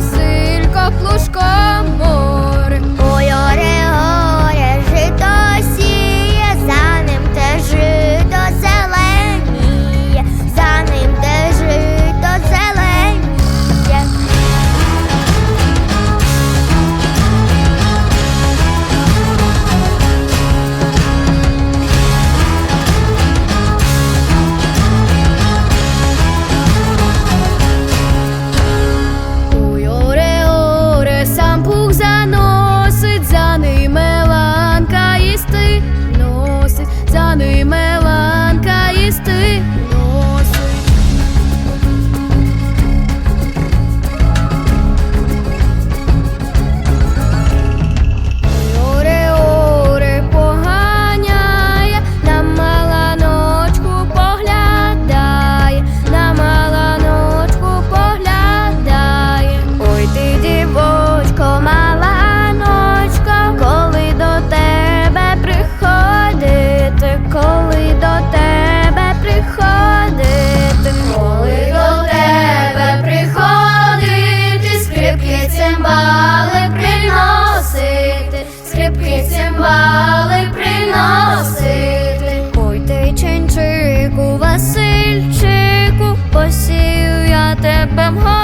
Василько плужком. тебе мга.